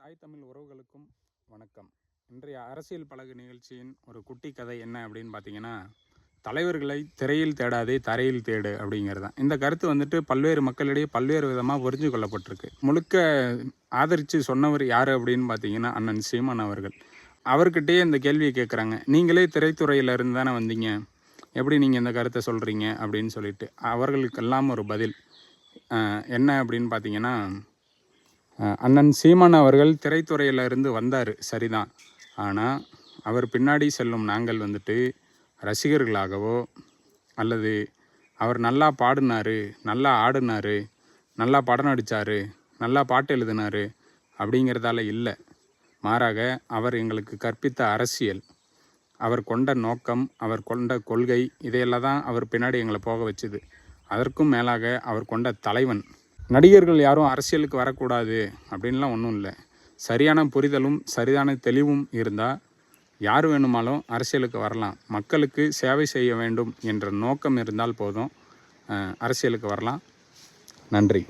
தாய் தமிழ் உறவுகளுக்கும் வணக்கம். இன்றைய அரசியல் பழகு நிகழ்ச்சியின் ஒரு குட்டி கதை என்ன அப்படின்னு பார்த்தீங்கன்னா தலைவர்களை திரையில் தேடாதே தரையில் தேடு அப்படிங்கிறது தான் இந்த கருத்து வந்துட்டு பல்வேறு மக்களிடையே பல்வேறு விதமாக புரிஞ்சு கொள்ளப்பட்டிருக்கு. முழுக்க ஆதரித்து சொன்னவர் யார் அப்படின்னு பார்த்தீங்கன்னா அண்ணன் சீமான் அவர்கள். அவர்கிட்டயே இந்த கேள்வியை கேட்குறாங்க நீங்களே திரைத்துறையில இருந்து தானே வந்தீங்க? எப்படி நீங்கள் இந்த கருத்தை சொல்கிறீங்க அப்படின்னு சொல்லிட்டு அவர்களுக்கெல்லாம் ஒரு பதில். என்ன அப்படின்னு பார்த்தீங்கன்னா அண்ணன் சீமான் அவர்கள் திரைத்துறையிலிருந்து வந்தார். சரிதான். ஆனால் அவர் பின்னாடி செல்லும் நாங்கள் வந்துட்டு ரசிகர்களாகவோ அல்லது அவர் நல்லா பாடினாரு நல்லா ஆடினாரு நல்லா படம் நடித்தார் நல்லா பாட்டு எழுதினாரு அப்படிங்கிறதால இல்லை. மாறாக அவர் எங்களுக்கு கற்பித்த அரசியல் அவர் கொண்ட நோக்கம் அவர் கொண்ட கொள்கை இதையெல்லாம் தான் அவர் பின்னாடி எங்களை போக வச்சுது. அதற்கும் மேலாக அவர் கொண்ட தலைவன் நடிகர்கள் யாரும் அரசியலுக்கு வரக்கூடாது அப்படின்லாம் ஒன்றும் இல்லை. சரியான புரிதலும் சரியான தெளிவும் இருந்தால் யார் வேணுமாலும் அரசியலுக்கு வரலாம். மக்களுக்கு சேவை செய்ய வேண்டும் என்ற நோக்கம் இருந்தால் போதும் அரசியலுக்கு வரலாம். நன்றி.